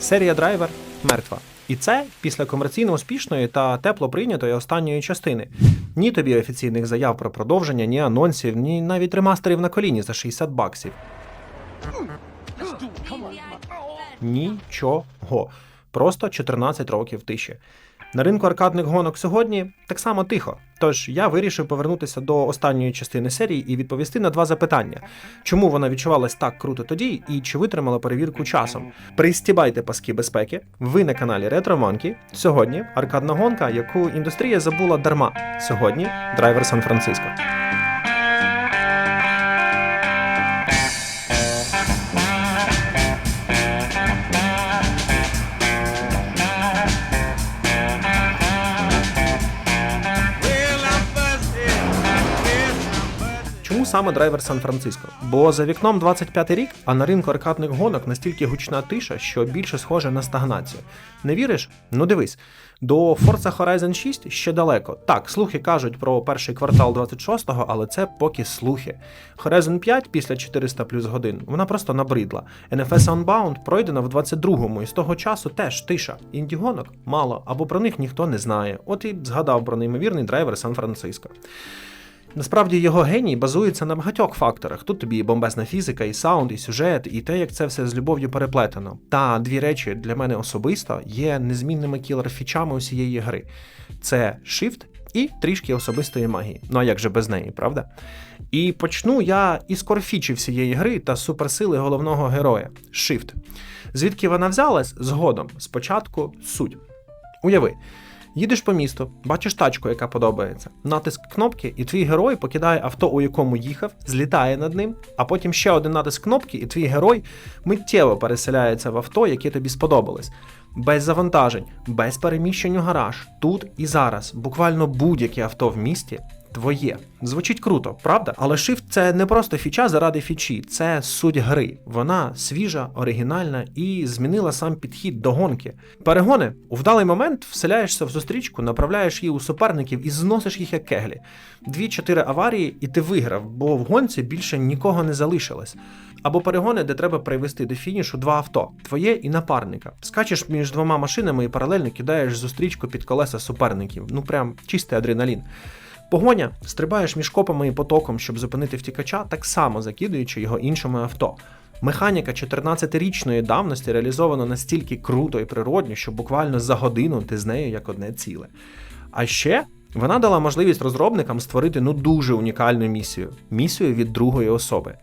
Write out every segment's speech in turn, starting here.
Серія драйвер мертва. І це після комерційно успішної та тепло прийнятої останньої частини. Ні тобі офіційних заяв про продовження, ні анонсів, ні навіть ремастерів на коліні за 60 баксів. Нічого. Просто 14 років тиші. На ринку аркадних гонок сьогодні так само тихо. Тож я вирішив повернутися до останньої частини серії і відповісти на два запитання: чому вона відчувалась так круто тоді, і чи витримала перевірку часом? Пристібайте паски безпеки. Ви на каналі Retro Monkey. Сьогодні аркадна гонка, яку індустрія забула дарма. Сьогодні драйвер Сан-Франциско. Саме драйвер Сан-Франциско? Бо за вікном 25 рік, а на ринку аркадних гонок настільки гучна тиша, що більше схоже на стагнацію. Не віриш? Ну дивись, до Forza Horizon 6 ще далеко. Так, слухи кажуть про перший квартал 26-го, але це поки слухи. Horizon 5 після 400 плюс годин вона просто набридла. NFS Unbound пройдена в 22-му, і з того часу теж тиша. Інді-гонок мало, або про них ніхто не знає. От і згадав про неймовірний драйвер Сан-Франциско. Насправді його геній базується на багатьох факторах. Тут тобі і бомбезна фізика, і саунд, і сюжет, і те, як це все з любов'ю переплетено. Та дві речі для мене особисто є незмінними кілер-фічами усієї гри: це Shift і трішки особистої магії. Ну а як же без неї, правда? І почну я із корфічі всієї гри та суперсили головного героя Shift. Звідки вона взялась згодом? Спочатку суть. Уяви. Їдеш по місту, бачиш тачку, яка подобається. Натиск кнопки, і твій герой покидає авто, у якому їхав, злітає над ним, а потім ще один натиск кнопки, і твій герой миттєво переселяється в авто, яке тобі сподобалось. Без завантажень, без переміщень у гараж, тут і зараз, буквально будь-яке авто в місті. Твоє звучить круто, правда? Але Shift – це не просто фіча заради фічі, це суть гри. Вона свіжа, оригінальна і змінила сам підхід до гонки. Перегони у вдалий момент вселяєшся в зустрічку, направляєш її у суперників і зносиш їх як кеглі. Дві-чотири аварії, і ти виграв, бо в гонці більше нікого не залишилось. Або перегони, де треба привести до фінішу два авто твоє і напарника. Скачеш між двома машинами і паралельно кидаєш зустрічку під колеса суперників. Ну прям чистий адреналін. Погоня стрибаєш між копами і потоком, щоб зупинити втікача, так само закидуючи його іншими авто. Механіка 14-річної давності реалізована настільки круто і природньо, що буквально за годину ти з нею як одне ціле. А ще вона дала можливість розробникам створити ну дуже унікальну місію місію від другої особи.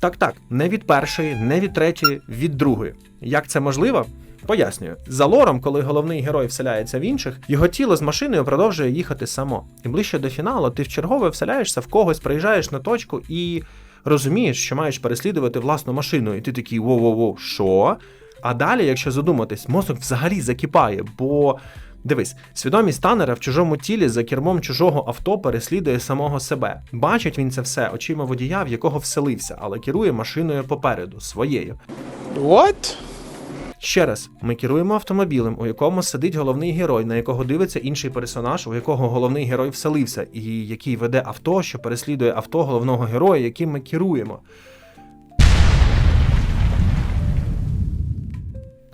Так, так, не від першої, не від третьої, від другої. Як це можливо? Пояснюю, за лором, коли головний герой вселяється в інших, його тіло з машиною продовжує їхати само. І ближче до фіналу ти вчергове вселяєшся в когось, приїжджаєш на точку і розумієш, що маєш переслідувати власну машину, і ти такий воу-воу-воу, що? А далі, якщо задуматись, мозок взагалі закипає, бо. Дивись, свідомість танера в чужому тілі за кермом чужого авто переслідує самого себе. Бачить він це все очима водія, в якого вселився, але керує машиною попереду, своєю. What? Ще раз, ми керуємо автомобілем, у якому сидить головний герой, на якого дивиться інший персонаж, у якого головний герой вселився, і який веде авто, що переслідує авто головного героя, яким ми керуємо.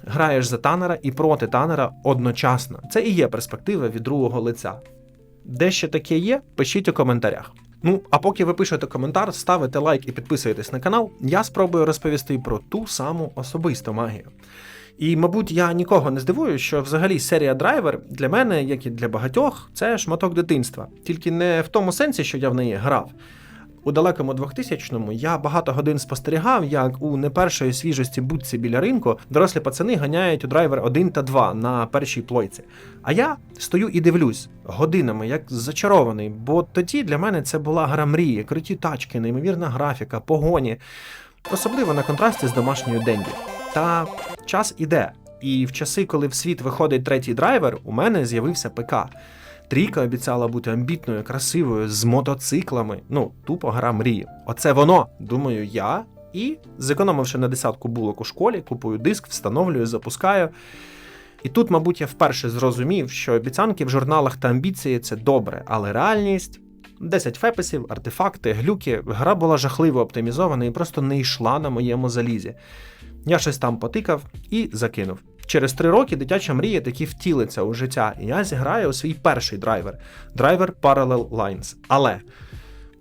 Граєш за танера і проти танера одночасно. Це і є перспектива від другого лиця. Де ще таке є, пишіть у коментарях. Ну, а поки ви пишете коментар, ставите лайк і підписуєтесь на канал, я спробую розповісти про ту саму особисту магію. І, мабуть, я нікого не здивую, що взагалі серія драйвер для мене, як і для багатьох, це шматок дитинства. Тільки не в тому сенсі, що я в неї грав. У далекому 2000-му я багато годин спостерігав, як у не першої свіжості будці біля ринку дорослі пацани ганяють у драйвер 1 та 2 на першій плойці. А я стою і дивлюсь годинами, як зачарований, бо тоді для мене це була гра мрії, круті тачки, неймовірна графіка, погоні. Особливо на контрасті з домашньою Денді. Та час іде. І в часи, коли в світ виходить третій драйвер, у мене з'явився ПК. Трійка обіцяла бути амбітною, красивою, з мотоциклами. Ну, тупо гра мрії. Оце воно, думаю, я. І, зекономивши на десятку булок у школі, купую диск, встановлюю, запускаю. І тут, мабуть, я вперше зрозумів, що обіцянки в журналах та амбіції це добре, але реальність 10 фепесів, артефакти, глюки. Гра була жахливо оптимізована і просто не йшла на моєму залізі. Я щось там потикав і закинув. Через три роки дитяча мрія таки втілиться у життя, і я зіграю у свій перший драйвер драйвер Parallel Lines. Але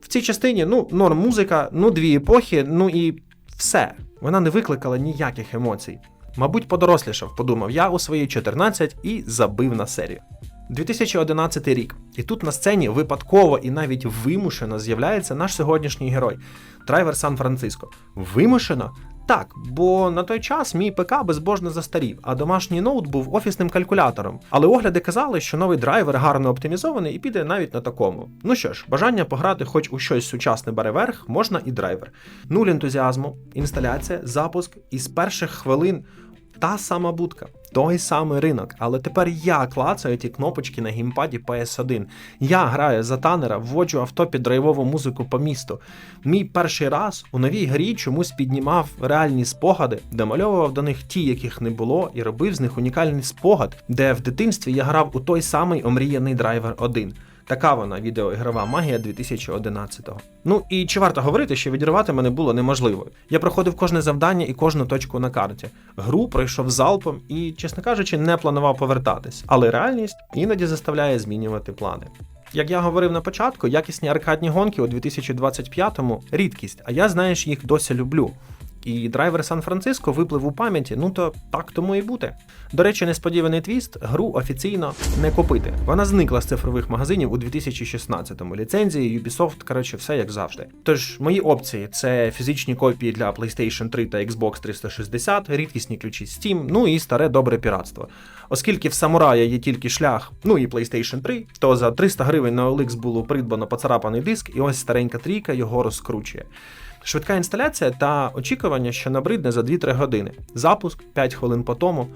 в цій частині ну, норм музика, ну дві епохи, ну і все. Вона не викликала ніяких емоцій. Мабуть, подорослішав, подумав я у свої 14 і забив на серію. 2011 рік, і тут на сцені випадково і навіть вимушено з'являється наш сьогоднішній герой драйвер Сан-Франциско. Вимушено? Так, бо на той час мій ПК безбожно застарів, а домашній ноут був офісним калькулятором. Але огляди казали, що новий драйвер гарно оптимізований і піде навіть на такому. Ну що ж, бажання пограти хоч у щось сучасне бере верх, можна і драйвер. Нуль ентузіазму, інсталяція, запуск, і з перших хвилин та сама будка, той самий ринок, але тепер я клацаю ті кнопочки на геймпаді PS1. Я граю за танера, вводжу авто під драйвову музику по місту. Мій перший раз у новій грі чомусь піднімав реальні спогади, домальовував до них ті, яких не було, і робив з них унікальний спогад, де в дитинстві я грав у той самий омріяний драйвер 1. Така вона відеоігрова магія 2011-го. Ну і чи варто говорити, що відірвати мене було неможливо. Я проходив кожне завдання і кожну точку на карті. Гру пройшов залпом і, чесно кажучи, не планував повертатись, але реальність іноді заставляє змінювати плани. Як я говорив на початку, якісні аркадні гонки у 2025-му рідкість, а я, знаєш, їх досі люблю. І драйвер Сан-Франциско виплив у пам'яті, ну то так тому і бути. До речі, несподіваний твіст гру офіційно не купити. Вона зникла з цифрових магазинів у 2016-му. Ліцензії, Ubisoft, коротше, все як завжди. Тож мої опції це фізичні копії для PlayStation 3 та Xbox 360, рідкісні ключі Steam, ну і старе добре піратство. Оскільки в самурая є тільки шлях, ну і PlayStation 3, то за 300 гривень на OLX було придбано поцарапаний диск, і ось старенька трійка його розкручує. Швидка інсталяція та очікування, що набридне за 2-3 години. Запуск 5 хвилин по тому.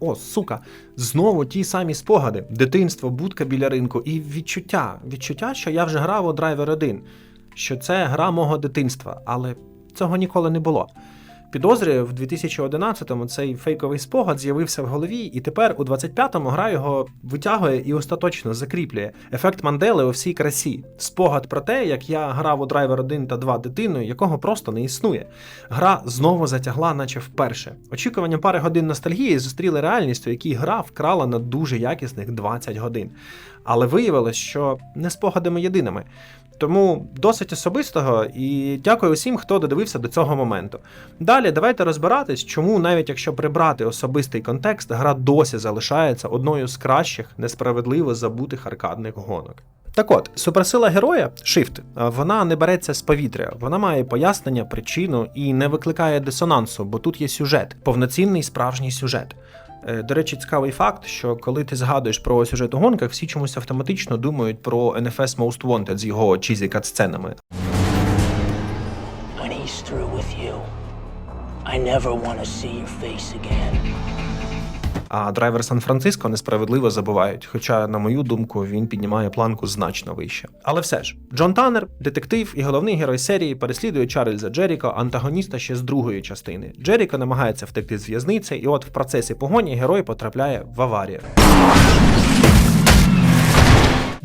О, сука, знову ті самі спогади: дитинство, будка біля ринку і відчуття. Відчуття, що я вже грав у Драйвер 1, що це гра мого дитинства, але цього ніколи не було. Підозрюю, в 2011-му цей фейковий спогад з'явився в голові, і тепер у 25-му гра його витягує і остаточно закріплює. Ефект Мандели у всій красі. Спогад про те, як я грав у Driver 1 та 2 дитиною, якого просто не існує. Гра знову затягла, наче вперше. Очікування пари годин ностальгії зустріли реальність, у якій гра вкрала на дуже якісних 20 годин. Але виявилось, що не спогадами єдиними. Тому досить особистого і дякую усім, хто додивився до цього моменту. Далі давайте розбиратись, чому, навіть якщо прибрати особистий контекст, гра досі залишається одною з кращих несправедливо забутих аркадних гонок. Так от, суперсила героя Shift, вона не береться з повітря, вона має пояснення, причину і не викликає дисонансу, бо тут є сюжет, повноцінний справжній сюжет. Е, До речі, цікавий факт, що коли ти згадуєш про сюжет у гонках, всі чомусь автоматично думають про NFS Most Wanted з його чізі катсценами. When he's through with you, I never want to see your face again. А драйвер Сан-Франциско несправедливо забувають, хоча, на мою думку, він піднімає планку значно вище. Але все ж, Джон Таннер, детектив і головний герой серії, переслідує Чарльза Джеріко, антагоніста ще з другої частини. Джеріко намагається втекти з в'язниці, і от в процесі погоні герой потрапляє в аварію.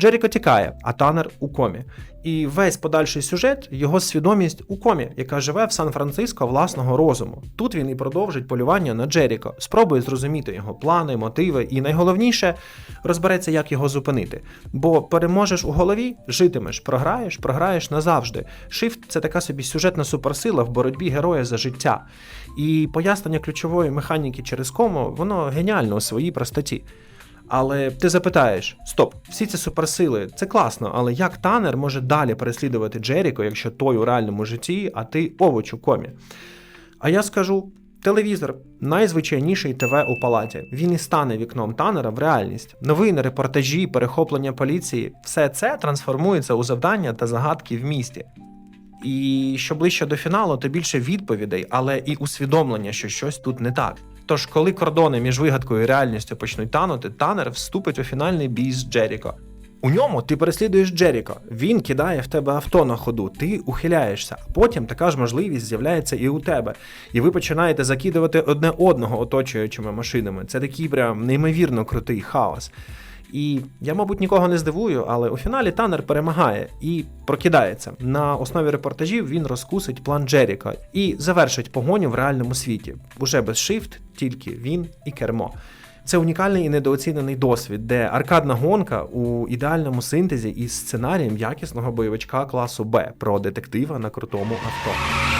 Джеріко тікає, а Танер у комі. І весь подальший сюжет його свідомість у комі, яка живе в Сан-Франциско власного розуму. Тут він і продовжить полювання на Джеріко, спробує зрозуміти його плани, мотиви, і найголовніше розбереться, як його зупинити. Бо переможеш у голові, житимеш, програєш, програєш назавжди. Shift – це така собі сюжетна суперсила в боротьбі героя за життя. І пояснення ключової механіки через кому, воно геніально у своїй простоті. Але ти запитаєш: стоп, всі ці суперсили, це класно, але як танер може далі переслідувати Джеріко, якщо той у реальному житті, а ти овоч у комі? А я скажу: телевізор найзвичайніший ТВ у палаті. Він і стане вікном танера в реальність. Новини, репортажі, перехоплення поліції все це трансформується у завдання та загадки в місті. І що ближче до фіналу, то більше відповідей, але і усвідомлення, що щось тут не так. Тож, коли кордони між вигадкою і реальністю почнуть танути, танер вступить у фінальний бій з Джеріко. У ньому ти переслідуєш Джеріко, він кидає в тебе авто на ходу, ти ухиляєшся, а потім така ж можливість з'являється і у тебе. І ви починаєте закидувати одне одного оточуючими машинами. Це такий прям неймовірно крутий хаос. І я, мабуть, нікого не здивую, але у фіналі Танер перемагає і прокидається. На основі репортажів він розкусить план Джеріка і завершить погоню в реальному світі. Уже без шифт, тільки він і кермо. Це унікальний і недооцінений досвід, де аркадна гонка у ідеальному синтезі із сценарієм якісного бойовичка класу Б про детектива на крутому авто.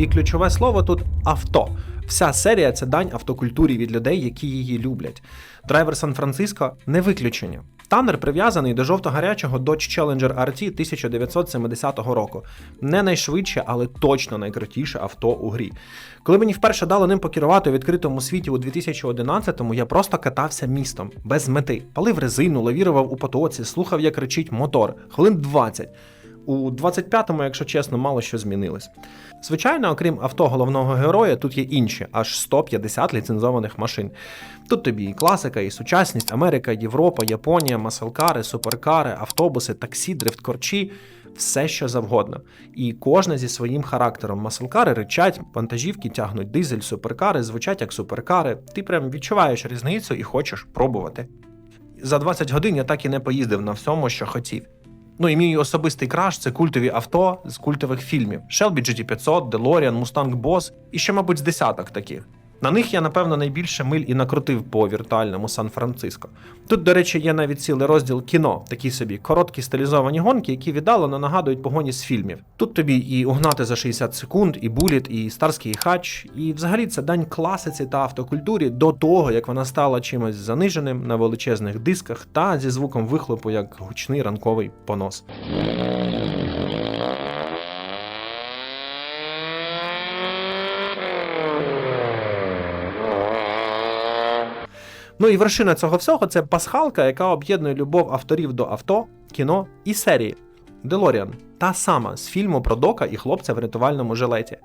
І ключове слово тут авто. Вся серія це дань автокультурі від людей, які її люблять. Драйвер Сан-Франциско не виключення. Танер прив'язаний до жовто-гарячого Dodge Challenger RT 1970 року. Не найшвидше, але точно найкрутіше авто у грі. Коли мені вперше дали ним покерувати у відкритому світі у 2011-му, я просто катався містом без мети, палив резину, лавірував у потоці, слухав, як кричить мотор, хвилин 20. У 25-му, якщо чесно, мало що змінилось. Звичайно, окрім авто головного героя, тут є інші, аж 150 ліцензованих машин. Тут тобі і класика, і сучасність, Америка, Європа, Японія, маселкари, суперкари, автобуси, таксі, дрифткорчі, все що завгодно. І кожна зі своїм характером. Маселкари ричать, вантажівки тягнуть дизель, суперкари звучать як суперкари. Ти прям відчуваєш різницю і хочеш пробувати. За 20 годин я так і не поїздив на всьому, що хотів. Ну і мій особистий краш це культові авто з культових фільмів: Shelby GT500, DeLorean, Mustang Boss і ще, мабуть, з десяток таких. На них я, напевно, найбільше миль і накрутив по віртуальному Сан-Франциско. Тут, до речі, є навіть цілий розділ кіно, такі собі короткі стилізовані гонки, які віддалено нагадують погоні з фільмів. Тут тобі і угнати за 60 секунд, і буліт, і старський хач, і взагалі це дань класиці та автокультурі до того, як вона стала чимось заниженим на величезних дисках та зі звуком вихлопу як гучний ранковий понос. Ну і вершина цього всього це пасхалка, яка об'єднує любов авторів до авто, кіно і серії. Делоріан, та сама з фільму про Дока і хлопця в рятувальному жилеті.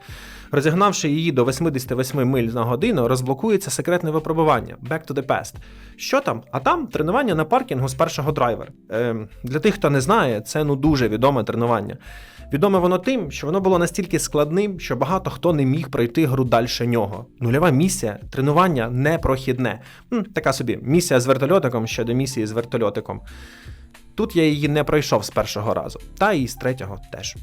Розігнавши її до 88 миль на годину, розблокується секретне випробування Back to the Past. Що там? А там тренування на паркінгу з першого драйвер. Ем, для тих, хто не знає, це ну дуже відоме тренування. Відоме воно тим, що воно було настільки складним, що багато хто не міг пройти гру далі нього. Нульова місія, тренування непрохідне. М, така собі місія з вертольотиком щодо місії з вертольотиком. Тут я її не пройшов з першого разу, та і з третього теж.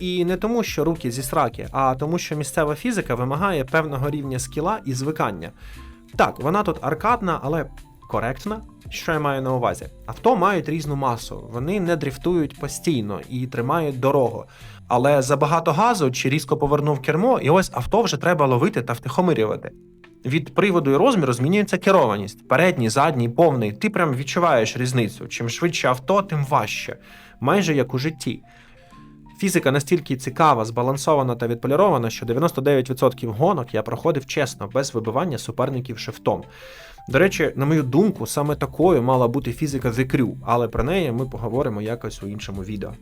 І не тому, що руки зі сраки, а тому, що місцева фізика вимагає певного рівня скіла і звикання. Так, вона тут аркадна, але коректна. Що я маю на увазі? Авто мають різну масу, вони не дрифтують постійно і тримають дорогу. Але забагато газу чи різко повернув кермо, і ось авто вже треба ловити та втихомирювати. Від приводу і розміру змінюється керованість. Передній, задній, повний. Ти прям відчуваєш різницю. Чим швидше авто, тим важче. Майже як у житті. Фізика настільки цікава, збалансована та відполірована, що 99% гонок я проходив чесно, без вибивання суперників шифтом. До речі, на мою думку, саме такою мала бути фізика The Crew, але про неї ми поговоримо якось у іншому відео.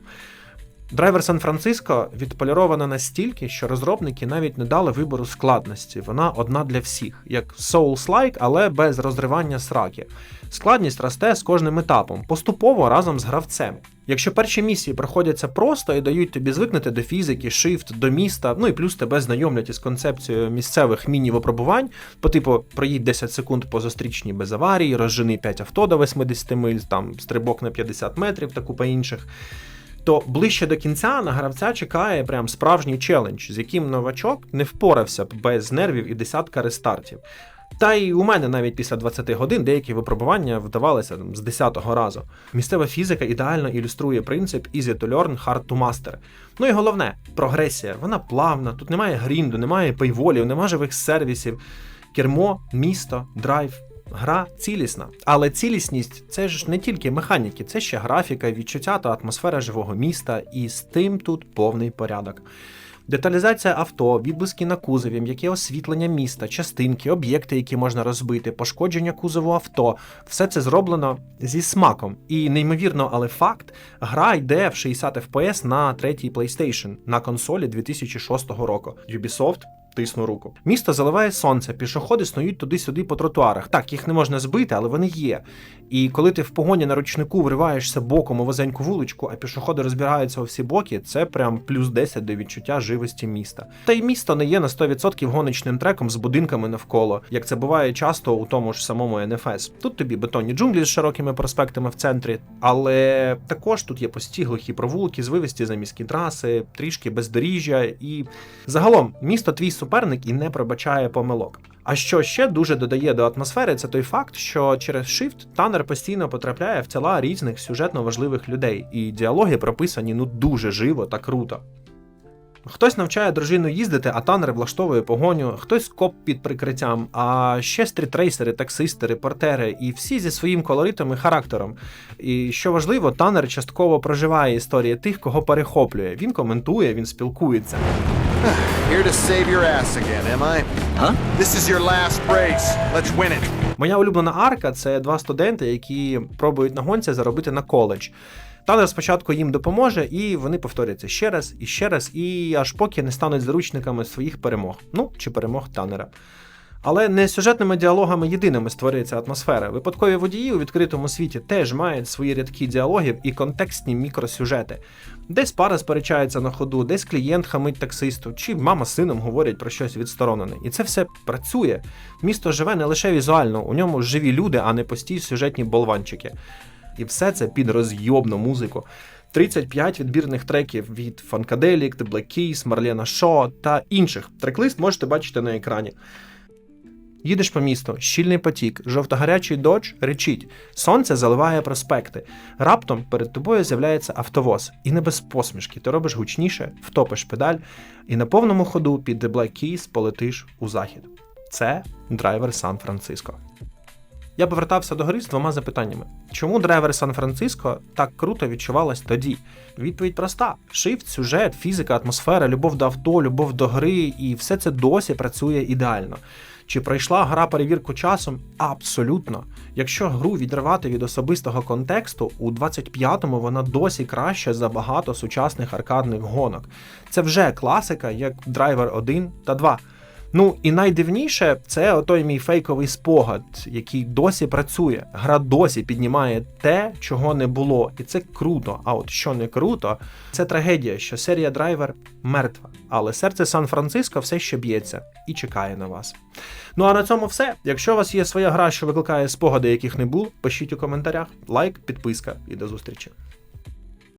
Драйвер Сан-Франциско відполірована настільки, що розробники навіть не дали вибору складності. Вона одна для всіх, як Souls-like, але без розривання сраки. Складність росте з кожним етапом, поступово разом з гравцем. Якщо перші місії проходяться просто і дають тобі звикнути до фізики, шифт, до міста, ну і плюс тебе знайомлять із концепцією місцевих міні-випробувань, по типу проїдь 10 секунд по зустрічній без аварії, розжени 5 авто до 80 миль, там стрибок на 50 метрів та купа інших то ближче до кінця на гравця чекає прям справжній челендж, з яким новачок не впорався б без нервів і десятка рестартів. Та й у мене навіть після 20 годин деякі випробування вдавалися там, з 10-го разу. Місцева фізика ідеально ілюструє принцип easy to learn, hard to master. Ну і головне, прогресія. Вона плавна, тут немає грінду, немає пейволів, немає живих сервісів. Кермо, місто, драйв, Гра цілісна, але цілісність це ж не тільки механіки, це ще графіка, відчуття та атмосфера живого міста, і з тим тут повний порядок. Деталізація авто, відблиски на кузові, м'яке освітлення міста, частинки, об'єкти, які можна розбити, пошкодження кузову авто все це зроблено зі смаком. І неймовірно, але факт, гра йде в 60 FPS на третій PlayStation на консолі 2006 року. Ubisoft Тисну руку. Місто заливає сонце, пішоходи снують туди-сюди по тротуарах. Так, їх не можна збити, але вони є. І коли ти в погоні на ручнику вриваєшся боком у вузеньку вуличку, а пішоходи розбігаються у всі боки, це прям плюс 10 до відчуття живості міста. Та й місто не є на 100% гоночним треком з будинками навколо, як це буває часто у тому ж самому НФС. Тут тобі бетонні джунглі з широкими проспектами в центрі, але також тут є пості глухі провулки, звивисті заміські траси, трішки бездоріжжя, і загалом місто твій суперник і не пробачає помилок. А що ще дуже додає до атмосфери, це той факт, що через Shift Танер постійно потрапляє в тіла різних сюжетно важливих людей, і діалоги прописані ну дуже живо та круто. Хтось навчає дружину їздити, а танер влаштовує погоню, хтось коп під прикриттям, а ще стрітрейсери, таксисти, репортери, і всі зі своїм колоритом і характером. І що важливо, танер частково проживає історії тих, кого перехоплює. Він коментує, він спілкується. Here to save your ass again, am I? Huh? This is your last race. Let's win it. Моя улюблена арка це два студенти, які пробують на гонці заробити на коледж. Танер спочатку їм допоможе, і вони повторяться ще раз і ще раз, і аж поки не стануть заручниками своїх перемог. Ну чи перемог танера. Але не сюжетними діалогами єдиними створюється атмосфера. Випадкові водії у відкритому світі теж мають свої рядки діалогів і контекстні мікросюжети. Десь пара сперечається на ходу, десь клієнт хамить таксисту, чи мама з сином говорять про щось відсторонене. І це все працює. Місто живе не лише візуально, у ньому живі люди, а не пості сюжетні болванчики. І все це під розйобну музику. 35 відбірних треків від Funkadelic, The Black Keys, Марлена Шо та інших. Треклист можете бачити на екрані. Їдеш по місту, щільний потік, жовтогарячий додж речить, сонце заливає проспекти. Раптом перед тобою з'являється автовоз, і не без посмішки. Ти робиш гучніше, втопиш педаль, і на повному ходу під The Black Keys полетиш у захід. Це драйвер Сан-Франциско. Я повертався до гри з двома запитаннями: чому драйвер Сан-Франциско так круто відчувалась тоді? Відповідь проста: шифт, сюжет, фізика, атмосфера, любов до авто, любов до гри, і все це досі працює ідеально. Чи пройшла гра перевірку часом? Абсолютно. Якщо гру відривати від особистого контексту, у 25-му вона досі краща за багато сучасних аркадних гонок. Це вже класика, як Driver 1 та 2. Ну і найдивніше це отой мій фейковий спогад, який досі працює. Гра досі піднімає те, чого не було, і це круто. А от що не круто, це трагедія, що серія драйвер мертва. Але серце Сан-Франциско все ще б'ється і чекає на вас. Ну а на цьому все. Якщо у вас є своя гра, що викликає спогади, яких не було, пишіть у коментарях. Лайк, підписка і до зустрічі.